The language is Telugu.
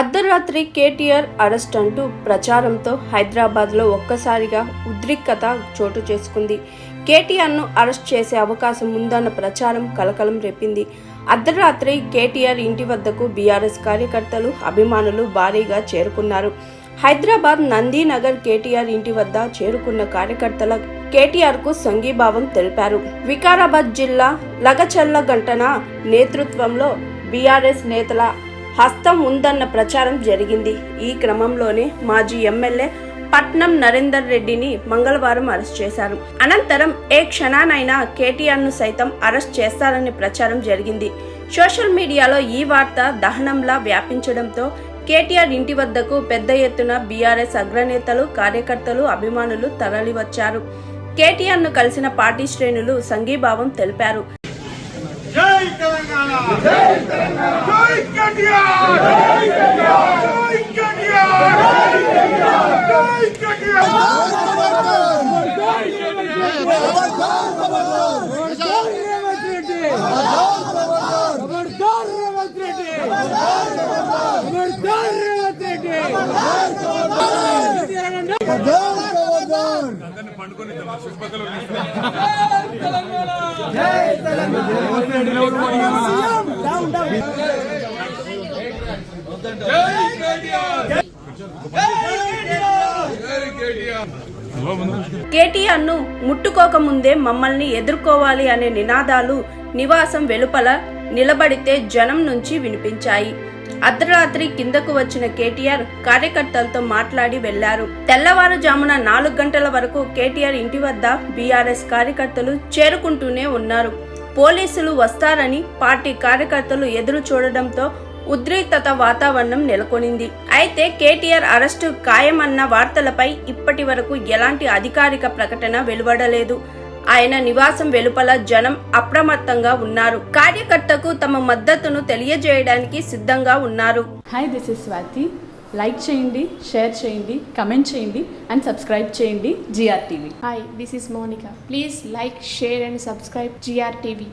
అర్ధరాత్రి కేటీఆర్ అరెస్ట్ అంటూ ప్రచారంతో హైదరాబాద్లో ఒక్కసారిగా ఉద్రిక్తత చోటు చేసుకుంది. కేటీఆర్ను అరెస్ట్ చేసే అవకాశం ఉందన్న ప్రచారం కలకలం రేపింది. అర్ధరాత్రి కేటీఆర్ ఇంటి వద్దకు బీఆర్ఎస్ కార్యకర్తలు అభిమానులు భారీగా చేరుకున్నారు. హైదరాబాద్ నందీనగర్ కేటీఆర్ ఇంటి వద్ద చేరుకున్న కార్యకర్తల కేటీఆర్కు సంఘీభావం తెలిపారు. వికారాబాద్ జిల్లా లగచల్ల గంటన నేతృత్వంలో బీఆర్ఎస్ నేతల హస్తం ఉందన్న ప్రచారం జరిగింది. ఈ క్రమంలోనే మాజీ ఎమ్మెల్యే పట్నం నరేందర్ రెడ్డిని మంగళవారం అరెస్ట్ చేశారు. అనంతరం ఏ క్షణానైనా కేటీఆర్ను సైతం అరెస్ట్ చేస్తారని ప్రచారం జరిగింది. సోషల్ మీడియాలో ఈ వార్త దహనంలా వ్యాపించడంతో కేటీఆర్ ఇంటి వద్దకు పెద్ద ఎత్తున బీఆర్ఎస్ అగ్రనేతలు కార్యకర్తలు అభిమానులు తరలివచ్చారు. కేటీఆర్ను కలిసిన పార్టీ శ్రేణులు సంఘీభావం తెలిపారు. జై తెలంగాణ! జై తెలంగాణ జై కేటీఆర్ జై కేటీఆర్ జై కేటీఆర్ పండుకొని శుభకలు జై కేటీఆర్ను ముట్టుకోకముందే మమ్మల్ని ఎదుర్కోవాలి అనే నినాదాలు నివాసం వెలుపల నిలబడితే జనం నుంచి వినిపించాయి. అర్ధరాత్రి కిందకు వచ్చిన కేటీఆర్ కార్యకర్తలతో మాట్లాడి వెళ్ళారు. తెల్లవారుజామున నాలుగు గంటల వరకు కేటీఆర్ ఇంటి వద్ద బీఆర్ఎస్ కార్యకర్తలు చేరుకుంటూనే ఉన్నారు. పోలీసులు వస్తారని పార్టీ కార్యకర్తలు ఎదురు చూడడంతో ఉద్రిక్తత వాతావరణం నెలకొనింది. అయితే కేటీఆర్ అరెస్టు ఖాయమన్న వార్తలపై ఇప్పటి వరకు ఎలాంటి అధికారిక ప్రకటన వెలువడలేదు. ఆయన నివాసం వెలుపల జనం అప్రమత్తంగా ఉన్నారు. కార్యకర్తకు తమ మద్దతును తెలియజేయడానికి సిద్ధంగా ఉన్నారు. Hi this is Swathi like చేయండి షేర్ చేయండి కమెంట్ చేయండి అండ్ సబ్స్క్రైబ్ చేయండి G R TV Hi, this is Monica. Please like, share, and subscribe GRTV.